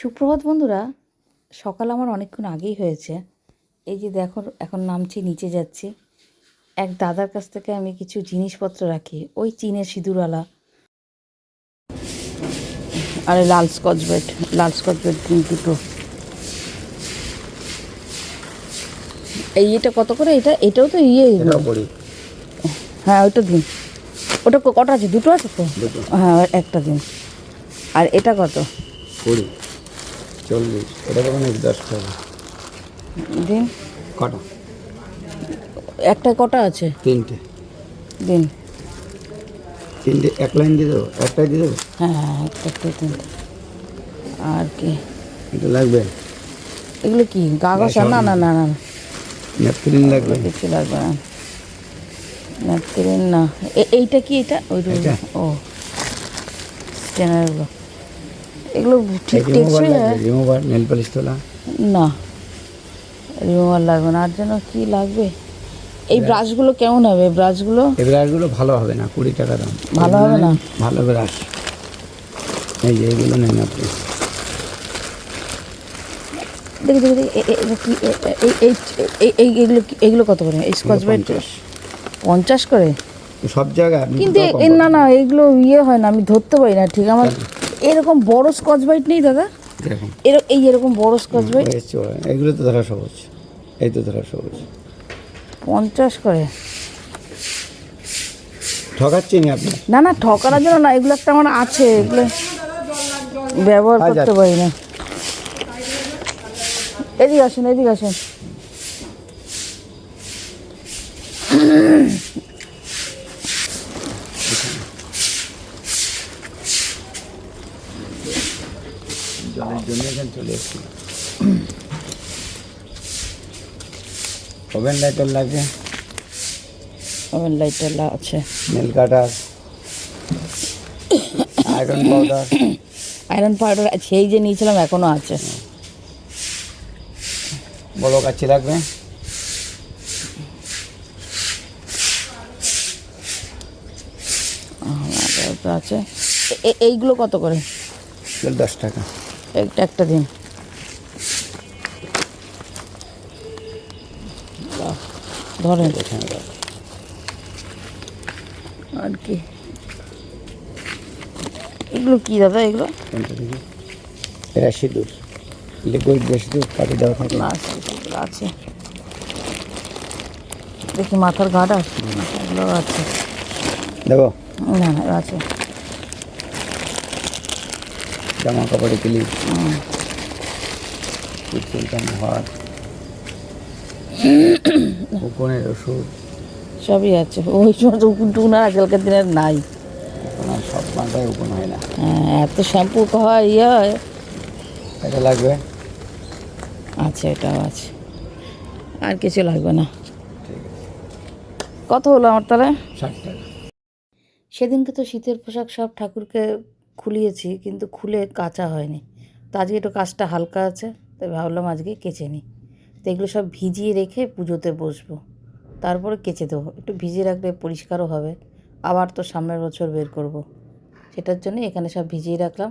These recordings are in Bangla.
সুপ্রভাত বন্ধুরা সকাল আমার অনেকক্ষণ আগেই হয়েছে। এই যে দেখো এখন নামছি নিচে যাচ্ছি। এক দাদার কাছ থেকে আমি কিছু জিনিসপত্র রাখি ওই চীনের সিঁদুরওয়ালা। আরে লাল স্কচ ব্রাইট লাল স্কচ ব্রাইট দুটো। এই এটা কত করে এটা? এটাও তো ইয়ে। হ্যাঁ ওইটা দিন। ওটা কটা আছে? দুটো আছে তো? হ্যাঁ একটা দিন। আর এটা কত? কুড়ি। চল্লিশ এটা কত নাকি দশ টাকা দিন। কটা? একটা কটা আছে? তিনটে। দিন। তিনটে এক লাইন দিয়ে দেবো? একটাই দিয়ে দেবো? হ্যাঁ হ্যাঁ একটা একটা তিনটে। আর কি? এটা লাগবে? এগুলো কি কাগজ? আর না না না না ন্যাপকিন লাগবে। কিছু লাগবে না। ন্যাপকিন না। এইটা কি এটা? ওই? ও। স্ক্যানারগুলো এগুলো ঠিক টেকসই হয় রিমুভার নেল পালিশ তোলা। না রিমুভার লাগবে না। আর জন্য কি লাগবে? এই ব্রাশগুলো কেমন হবে? ব্রাশগুলো? এই ব্রাশগুলো ভালো হবে না কুড়ি টাকা দাম। ভালো হবে না? ভালো ব্রাশ। এই যে এইগুলো নেন আপনি। দেখি দেখি দেখি এই এই এই- এই এগুলো কি- এগুলো কত করে? এই স্কচ ব্রাইট পঞ্চাশ। করে? সব জায়গায় কিন্তু না না এগুলো ইয়ে হয় না আমি ধরতে পারি না ঠিক? আমার এরকম বড় স্কচ বাইট নেই দাদা? দেখুন। এর এই এরকম বড় স্কচ বাইট। এগুলো তো ধরা সহজ। এই তো ধরা সহজ। পঞ্চাশ করে। ঠকাচ্ছি নি আপনি? না না ঠকানোর জন্য না এগুলো একটা আমার আছে এগুলো ব্যবহার করতে পারি না। এদিকে আসুন এদিকে আসুন জলের জন্য এখানে চলে এসেছি। ওভেন লাইটার লাগবে ওভেন লাইটার আছে। Nail cutter iron powder iron powder সেই যে নিয়েছিলাম এখনও আছে। বড় কাছে লাগবে। আছে। এইগুলো কত করে? দশ টাকা। একটা একটা দিন। ধরেন। আর কি? এগুলো কি দাদা এগুলো? এরা সিঁদুর লিকুইড যে সিঁদুর কাটি দেওয়া থাকে না। আছে, দেখি মাথার ঘাট আছে? এগুলো আছে। দেবো? না না আছে। জামা কাপড়ে ক্লিপ চুলকান হাত কোনের ওষুধ। সবই আছে। ওই সময় তো উকুন টুকুন আর আজকালকার দিনের নাই। এখন আর সব মাথায় উপন হয় না। হ্যাঁ এত শ্যাম্পু হয় ইয়ে হয়। এটা লাগবে? আছে এটাও আছে। আর কিছু লাগবে না। কত হলো আমার তাহলে? ষাট টাকা। সেদিনকে তো শীতের পোশাক সব ঠাকুরকে খুলিয়েছি, কিন্তু খুলে কাচা হয়নি। তো আজকে একটু কাজটা হালকা আছে, তাই ভাবলাম আজকে কেচে নিই। তো এগুলো সব ভিজিয়ে রেখে পুজোতে বসবো। তারপরে কেচে দেবো। একটু ভিজিয়ে রাখলে পরিষ্কারও হবে। আবার তো সামনের বছর বের করব। সেটার জন্য এখানে সব ভিজিয়ে রাখলাম।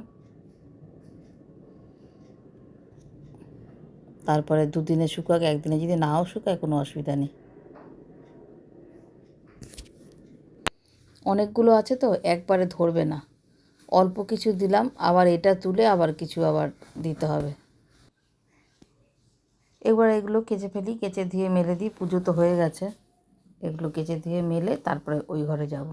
তারপরে দুদিনে শুকাক, একদিনে যদি নাও শুকায় কোনো অসুবিধা নেই। অনেকগুলো আছে তো, একবারে ধরবে না। অল্প কিছু দিলাম, আবার এটা তুলে আবার কিছু আবার দিতে হবে। এবার এগুলো কেচে ফেলি, কেচে ধুয়ে মেলে দিই, পুজো তো হয়ে গেছে। এগুলো কেচে ধুয়ে মেলে তারপরে ওই ঘরে যাব।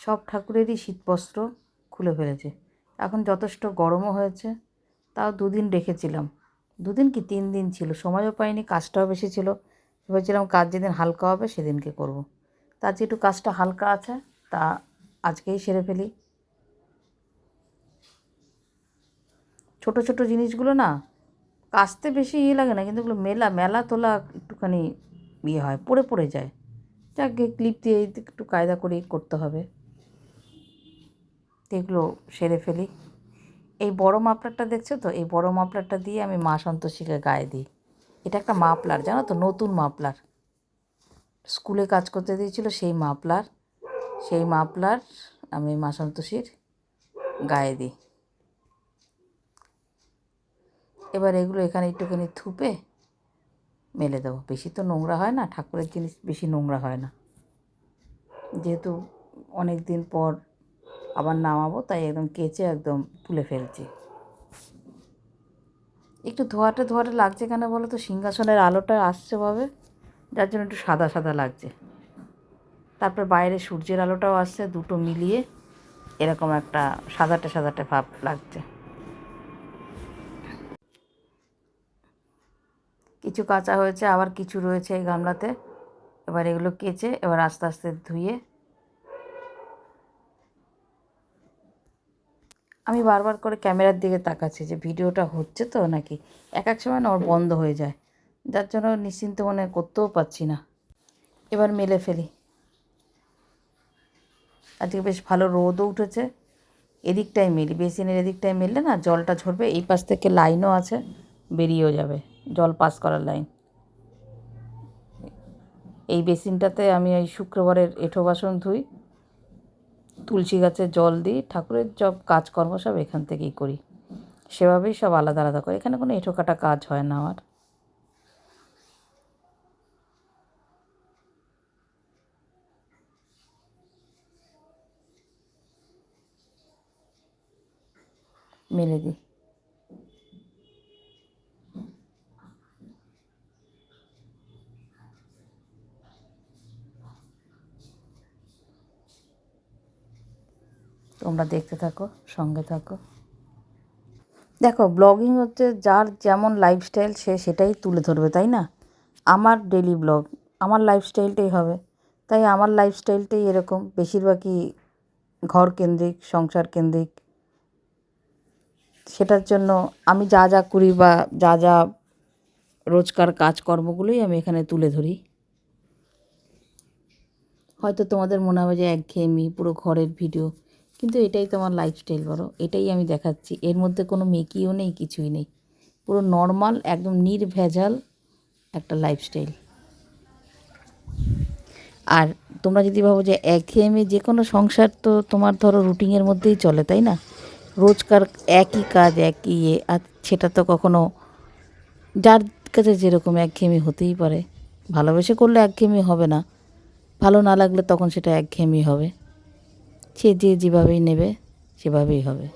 সব ঠাকুরেরই শীতবস্ত্র খুলে ফেলেছে। এখন যথেষ্ট গরমও হয়েছে, তাও দুদিন রেখেছিলাম। দুদিন কি তিন দিন ছিল, সময়ও পাইনি, কাজটাও বেশি ছিল। ভেবেছিলাম কাজ যেদিন হালকা হবে সেদিনকে করব। তা একটু কাজটা হালকা আছে, তা আজকেই সেরে ফেলি। ছোট ছোট জিনিসগুলো না কাচতে বেশি ইয়ে লাগে না, কিন্তু এগুলো মেলা মেলা তোলা একটুখানি ইয়ে হয়, পড়ে পড়ে যায়। যাকে ক্লিপ দিয়ে একটু কায়দা করেই করতে হবে। এগুলো সেরে ফেলি। এই বড় মাপলারটা দেখছ তো? এই বড় মাপলারটা দিয়ে আমি মা সন্তোষীকে গায়ে দিই। এটা একটা মাপলার, জানো তো? নতুন মাপলার। স্কুলে কাজ করতে দিয়েছিল সেই মাপলার। সেই মাফলার আমি মা সন্তোষীর গায়ে দিই। এবার এগুলো এখানে একটুখানি থুপে মেলে দেবো। বেশি তো নোংরা হয় না, ঠাকুরের জিনিস বেশি নোংরা হয় না। যেহেতু অনেক দিন পর আবার নামাবো, তাই একদম কেচে একদম তুলে ফেলছি। একটু ধোয়াটা ধোয়াটা লাগছে কেন বলো তো? সিংহাসনের আলোটা আসছে ভাবে, যার জন্য একটু সাদা সাদা লাগছে। তারপর বাইরে সূর্যের আলোটাও আসছে, দুটো মিলিয়ে এরকম একটা সাদাটে সাদাটে ভাব লাগছে। কিছু কাঁচা হয়েছে, আবার কিছু রয়েছে এই গামলাতে। এবার এগুলো কেচে এবার আস্তে আস্তে ধুয়ে আমি বারবার করে ক্যামেরার দিকে তাকাচ্ছি যে ভিডিওটা হচ্ছে তো নাকি? এক এক সময় না ওর বন্ধ হয়ে যায়। যার জন্য নিশ্চিন্ত মনে করতেও পারছি না। এবার মেলে ফেলি। আজকে বেশ ভালো রোদও উঠেছে। এদিকটাই মেলি বেসিনের এদিকটায় মেললে না? জলটা ঝরবে, এই পাশ থেকে লাইনও আছে, বেরিয়েও যাবে। জল পাস করার লাইন। এই বেসিনটাতে আমি ওই শুক্রবারের এঁঠো বাসন ধুই, তুলসী গাছে জল দিই, ঠাকুরের সব কাজকর্ম সব এখান থেকেই করি। সেভাবেই সব আলাদা আলাদা করি। এখানে কোনো এঁঠো কাটা কাজ হয় না আমার। মেলে দিই। তোমরা দেখতে থাকো, সঙ্গে থাকো। দেখো ব্লগিং হচ্ছে যার যেমন লাইফস্টাইল সে সেটাই তুলে ধরবে, তাই না? আমার ডেলি ব্লগ আমার লাইফস্টাইলটাই হবে। তাই আমার লাইফস্টাইলটাই এরকম, বেশিরভাগই ঘর কেন্দ্রিক সংসার কেন্দ্রিক সেটার জন্য আমি যা যা করি বা যা যা রোজকার কাজকর্মগুলোই আমি এখানে তুলে ধরি। হয়তো তোমাদের মনে হবে যে একঘেয়েমি, পুরো ঘরের ভিডিও, কিন্তু এটাই তোমার লাইফস্টাইল বলো, এটাই আমি দেখাচ্ছি। এর মধ্যে কোনো মেকিও নেই, কিছুই নেই। পুরো নর্মাল একদম নির্ভেজাল একটা লাইফস্টাইল আর তোমরা যদি ভাবো যে একঘেয়েমি যে কোনো সংসার তো তোমার ধরো রুটিনের মধ্যেই চলে, তাই না? রোজকার একই কাজ, একই ইয়ে আর সেটা তো কখনো যার কাছে যেরকম একঘেয়েমি হতেই পারে। ভালোবেসে করলে একঘেয়েমি হবে না। ভালো না লাগলে তখন সেটা একঘেয়েমি হবে। সে যে যেভাবেই নেবে, সেভাবেই হবে।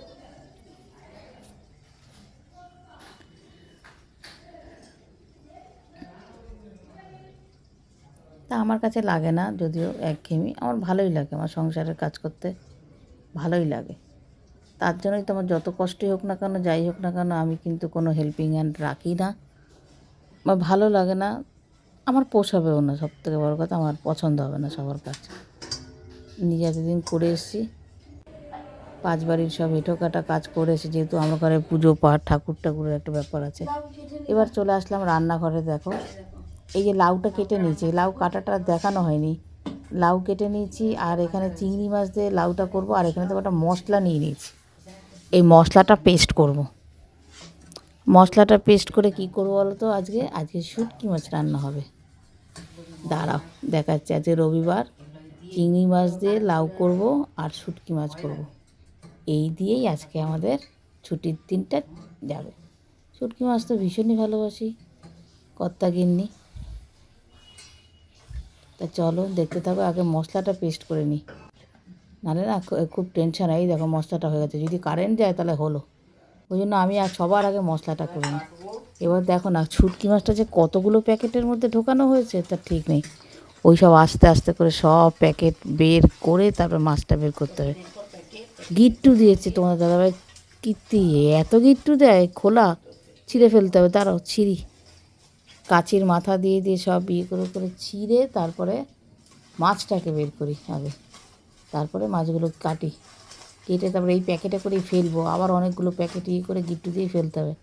তা আমার কাছে লাগে না, যদিও একঘেয়েমি। আমার ভালোই লাগে আমার সংসারের কাজ করতে। ভালোই লাগে। তার জন্যই তোমার যত কষ্টই হোক না কেন, যাই হোক না কেন, আমি কিন্তু কোনো হেল্পিং হ্যান্ড রাখি না। বা ভালো লাগে না, আমার পোষাবেও না সব থেকে বড় কথা আমার পছন্দ হবে না সবার কাছে। নিজে এতদিন করে এসেছি, পাঁচ বাড়ির সব হেঁটো কাটা কাজ করে এসে যেহেতু আমার ঘরে পুজো পাঠ, ঠাকুর ঠাকুরের একটা ব্যাপার আছে। এবার চলে আসলাম রান্নাঘরে, দেখো। এই যে লাউটা কেটে নিয়েছি লাউ কাটাটা দেখানো হয়নি। লাউ কেটে নিয়েছি, আর এখানে চিংড়ি মাছ দিয়ে লাউটা করব, আর এখানে তো একটা মশলা নিয়ে নিয়েছি। এই মশলাটা পেস্ট করব। মশলাটা পেস্ট করে কি করব বলো তো আজকে? আজকে শুটকি মাছ রান্না হবে। দাঁড়াও, দেখাচ্ছি। আজকে রবিবার, চিংড়ি মাছ দিয়ে লাউ করব আর শুটকি মাছ করব। এই দিয়েই আজকে আমাদের ছুটির দিনটা যাবে। শুটকি মাছ তো ভীষণই ভালোবাসি। কর্তা গিন্নি। তা চলো দেখতে থাকো, আগে মশলাটা পেস্ট করে নিই নাহলে না খুব টেনশন এই দেখো মশলাটা হয়ে গেছে। যদি কারেন্ট যায় তাহলে হলো। ওই জন্য আমি আর সবার আগে মশলাটা করি এবার দেখো না, ছুটকি মাছটা যে কতগুলো প্যাকেটের মধ্যে ঢোকানো হয়েছে, তার ঠিক নেই। ওই সব আস্তে আস্তে করে সব প্যাকেট বের করে তারপর মাছটা বের করতে হবে। গিট্টু দিয়েছে তোমার দাদাভাই। কীর্তি, এত গিট্টু দেয় খোলা, ছিঁড়ে ফেলতে হবে। দাঁড়াও, ছিঁড়ি। কাচির মাথা দিয়ে দিয়ে সব ইয়ে করে করে ছিঁড়ে তারপরে মাছটাকে বের করি আগে। তারপরে মাছগুলো কাটি, কেটে তারপরে এই প্যাকেটে করেই ফেলব। আবার অনেকগুলো প্যাকেট ইয়ে করে গিট্টু দিয়ে ফেলতে হবে,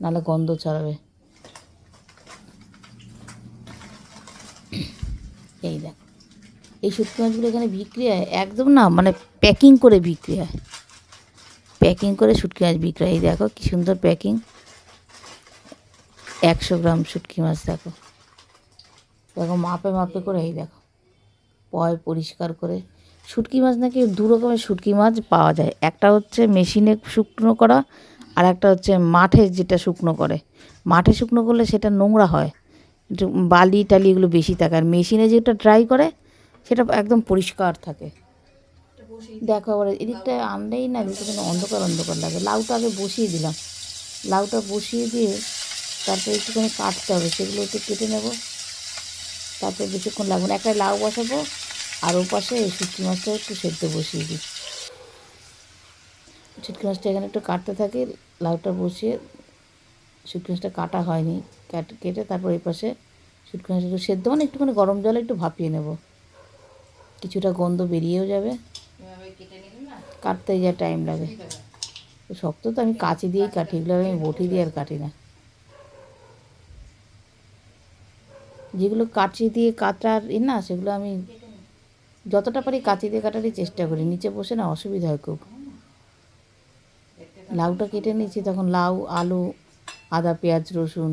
নাহলে গন্ধ ছড়াবে। এই দেখ, এই শুটকি মাছগুলো এখানে বিক্রি হয়? একদম না মানে প্যাকিং করে বিক্রি হয়। প্যাকিং করে শুটকি মাছ বিক্রি হয়। এই দেখো কী সুন্দর প্যাকিং। একশো গ্রাম শুটকি মাছ দেখো। দেখো মাপে মাপে করে, এই দেখো। পয় পরিষ্কার করে শুটকি মাছ নাকি দু রকমের শুটকি মাছ পাওয়া যায়। একটা হচ্ছে মেশিনে শুকনো করা, আর একটা হচ্ছে মাঠে যেটা শুকনো করে। মাঠে শুকনো করলে সেটা নোংরা হয়। একটু বালি টালি এগুলো বেশি থাকে। আর মেশিনে যেটা ড্রাই করে, সেটা একদম পরিষ্কার থাকে। দেখো আবার এদিকটা আনলেই না যেন অন্ধকার অন্ধকার লাগে। লাউটা আগে বসিয়ে দিলাম। লাউটা বসিয়ে দিয়ে তারপরে একটুখানি কাটতে হবে। সেগুলো একটু কেটে নেব। তারপরে বেশিক্ষণ লাগবে না। একটা লাউ বসাবো আর ও পাশে শুটকি মাছটা একটু সেদ্ধ বসিয়ে দিই। শুটকি মাছটা এখানে একটু কাটতে থাকি, লাউটা বসিয়ে শুটকি মাছটা কাটা হয়নি। কাট কেটে তারপর এই পাশে শুটকি মাছটা একটু সেদ্ধ মানে একটুখানি গরম জলে একটু ভাপিয়ে নেব। কিছুটা গন্ধ বেরিয়েও যাবে। কাটতে যা টাইম লাগে। শক্ত তো আমি কাঁচি দিয়েই কাটি, এগুলো আমি বটি দিয়ে আর কাটি না। যেগুলো কাঁচি দিয়ে কাটার ই না, সেগুলো আমি যতটা পারি কাঁচি দিয়ে কাটারই চেষ্টা করি। নিচে বসে না অসুবিধা হয় খুব। লাউটা কেটে নিয়েছি তখন লাউ, আলু, আদা, পেঁয়াজ, রসুন।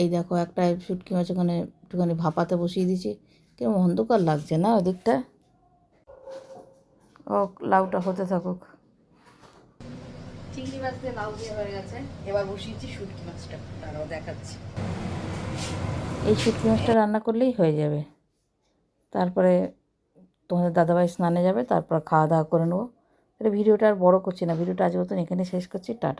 এই দেখো একটা শুটকি মাছ ওখানে একটুখানি ভাপাতে বসিয়ে দিয়েছি। কেমন অন্ধকার লাগছে না ওদিকটা? ও লাউটা হতে থাকুক। চিংড়ি মাছ দিয়ে লাউ দিয়ে হয়ে গেছে। এবার বসিয়েছি শুটকি মাছটা। তারাও দেখাচ্ছি। এই শুটকি মাছটা রান্না করলেই হয়ে যাবে। তারপরে তোমাদের দাদাভাই স্নানে যাবে, তারপর খাওয়া দাওয়া করে নেব। এটা ভিডিওটা আর বড়ো করছি না, ভিডিওটা আজ মতন এখানে শেষ করছি, টাটা।